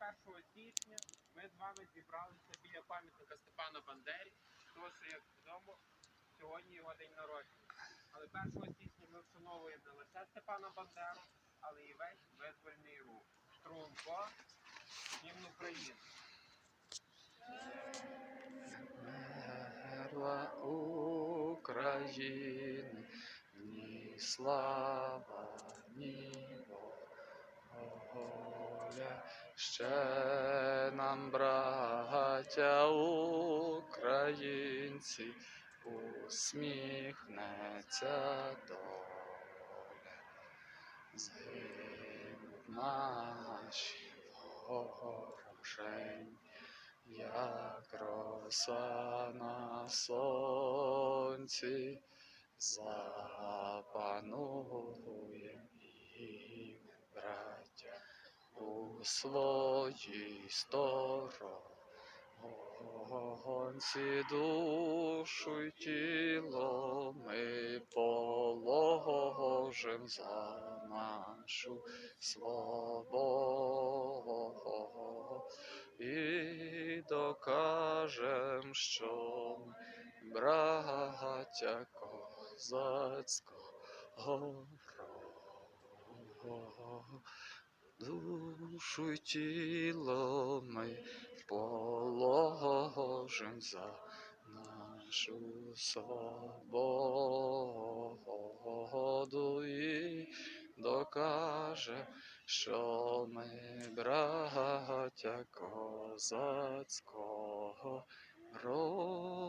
1 січня ми з вами зібралися біля пам'ятника Степана Бандері, тому що, як відомо, сьогодні його день народження. Але 1 січня ми вшановуємо не лише Степана Бандеру, але і весь визвольний рух. Струнко, гімн України. Мерла України, ні слава, ні воля. Ще нам, браття українці, усміхнеться доля. Згинуть наші ворожень, як роса на сонці, запануєм і ми, браття, у своїй сторонці душу й тіло ми положим за нашу свободу і докажем, що браття козацького. Душу тіло ми положим за нашу свободу і докаже, що ми браття козацького роду.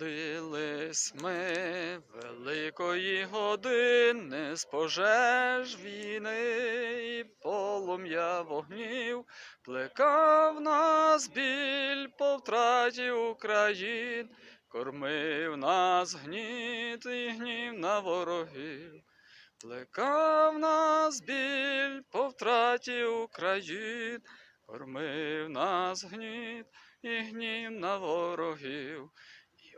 Зродились ми великої години з пожеж війни і полум'я вогнів, плекав нас біль по втраті Україн, кормив нас гніт і гнів на ворогів, плекав нас біль по втраті Україн, кормив нас гніт і гнів на ворогів.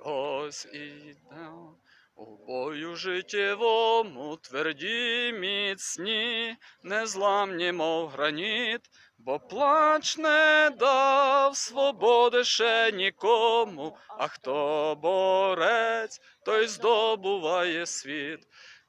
Ось ідемо у бою життєвому, тверді, міцні, незламні, мов граніт, бо плач не дав свободи ще нікому, а хто борець, той здобуває світ.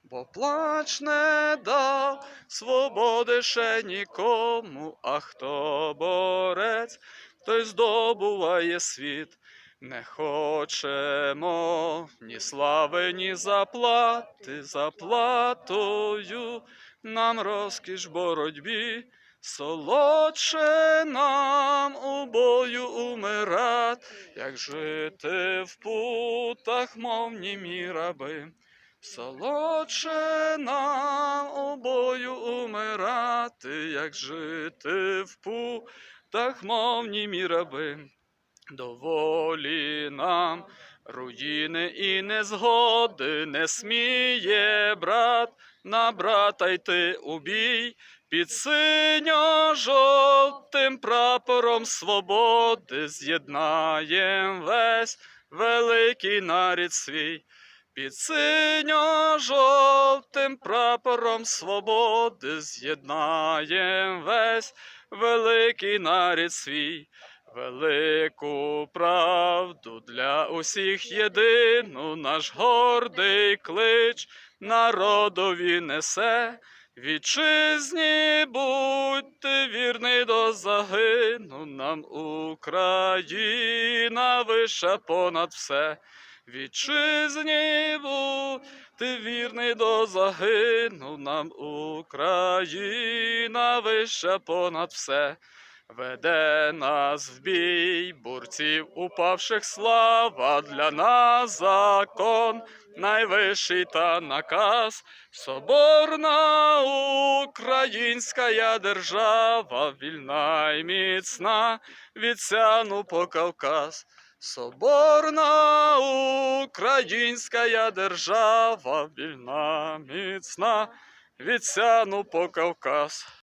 Бо плач не дав свободи ще нікому, а хто борець, той здобуває світ. Не хочемо ні слави, ні заплати, заплатою нам розкіш боротьбі, солодше нам у бою умирать, як жити в путах, мов німі раби. Солодше нам у бою умирати, як жити в путах, мов німі раби. Доволі нам руїни і незгоди не сміє брат на брата йти у бій під синьо-жовтим прапором свободи з'єднаєм весь великий нарід свій. Під синьо-жовтим прапором свободи з'єднаєм весь великий нарід свій. Велику правду для усіх єдину наш гордий клич народові несе. Вітчизні будьте вірний до загину, нам Україна вища понад все. Вітчизні будьте вірний до загину, нам Україна вища понад все. Веде нас в бій, бурців упавших слава для нас закон, найвищий та наказ, соборна українська держава, вільна й міцна, від сяну по Кавказ. Соборна українська держава, вільна, міцна, від сяну по Кавказ.